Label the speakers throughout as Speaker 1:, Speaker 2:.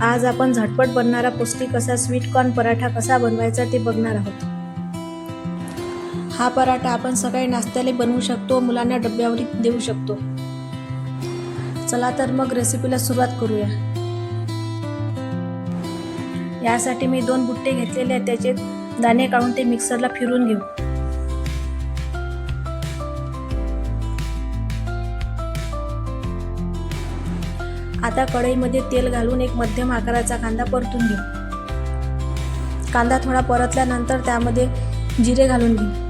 Speaker 1: आज आपण झटपट बनणारा पौष्टिक असा स्वीट कॉर्न पराठा कसा बनवायचा ते बघणार आहोत. हा पराठा आपण सकाळी नाश्त्याला बनवू शकतो मुलांना डब्यावर देऊ शकतो. चला तर मग रेसिपीला सुरुवात करूया. यासाठी मी दोन बुट्टे घेतलेले आहेत त्याचे दाणे काढून ते मिक्सरला फिरून घेऊ. आता कढईमध्ये तेल घालून एक मध्यम आकाराचा कांदा परतून घेऊ. कांदा थोडा परतल्यानंतर त्यामध्ये जिरे घालून घेऊ.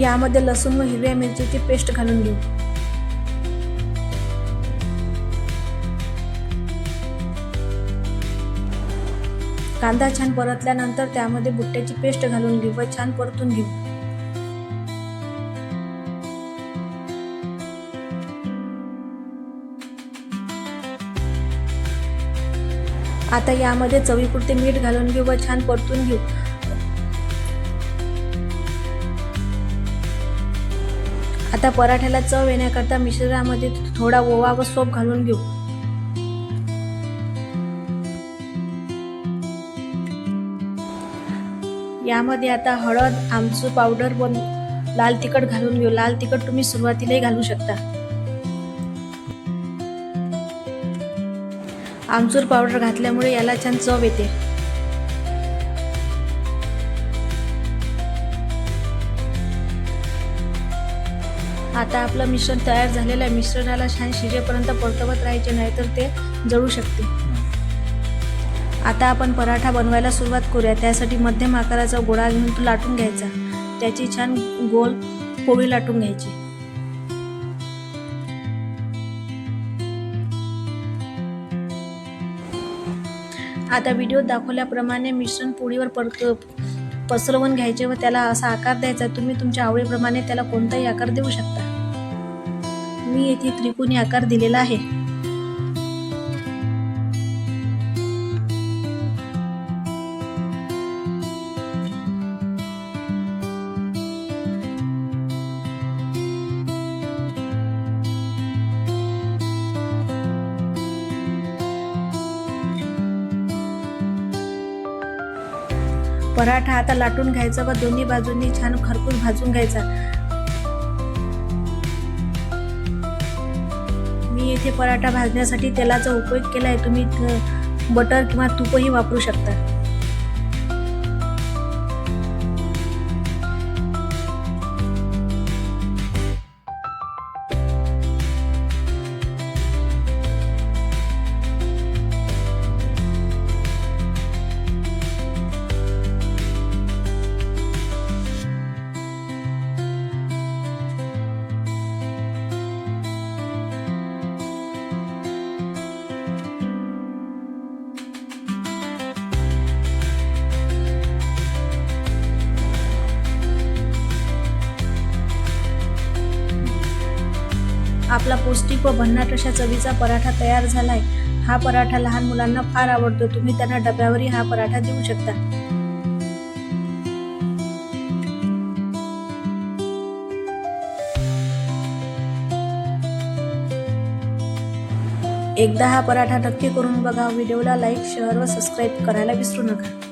Speaker 1: यामध्ये लसूण व हिरव्या मिरचीची पेस्ट घालून घेऊ. कांदा छान परतल्यानंतर त्यामध्ये बुट्ट्याची पेस्ट घालून घेऊ व छान परतून घेऊ. आता यामध्ये चवीपुरते मीठ घालून घेऊ व छान परतून घेऊ. आता पराठ्याला चव येण्याकरता मिश्रणामध्ये थोडा ओवा व सोप घालून घेऊ. यामध्ये आता हळद आमचूर पावडर व लाल तिखट घालून घेऊ. लाल तिखट तुम्ही सुरुवातीलाही घालू शकता. आमचूर पावडर घातल्यामुळे याला छान चव येते. आता आपलं मिश्रण तयार झालेलं आहे. मिश्रणाला छान शिजेपर्यंत परतवत राहायचे नाही तर ते जळू शकते. आता आपण पराठा बनवायला सुरुवात करूया. त्यासाठी मध्यम आकाराचा गोळा घेऊन तो लाटून घ्यायचा. त्याची छान गोल पोळी लाटून घ्यायची. आता व्हिडिओत दाखवल्याप्रमाणे मिश्रण पोळीवर परत पसरवून घ्यायचे व त्याला असा आकार द्यायचा. तुम्ही तुमच्या आवडीप्रमाणे त्याला कोणताही आकार देऊ शकता. मी येथे त्रिकोणी आकार दिलेला आहे. पराठा आता लाटून घ्यायचा व दोन्ही बाजूंनी छान खरपूस भाजून घ्यायचा. मी येथे पराठा भाजण्यासाठी तेलाचा उपयोग केला आहे तुम्ही बटर किंवा तूपही वापरू शकता. आपला पौष्टिक व भन्नाट अशा चवीचा पराठा तयार झालाय. हा पराठा लहान मुलांना फार आवडतो. तुम्ही त्यांना डब्यावरही हा पराठा देऊ शकता. एकदा हा पराठा नक्की करून बघा. व्हिडिओला लाईक शेअर व सबस्क्राईब करायला विसरू नका.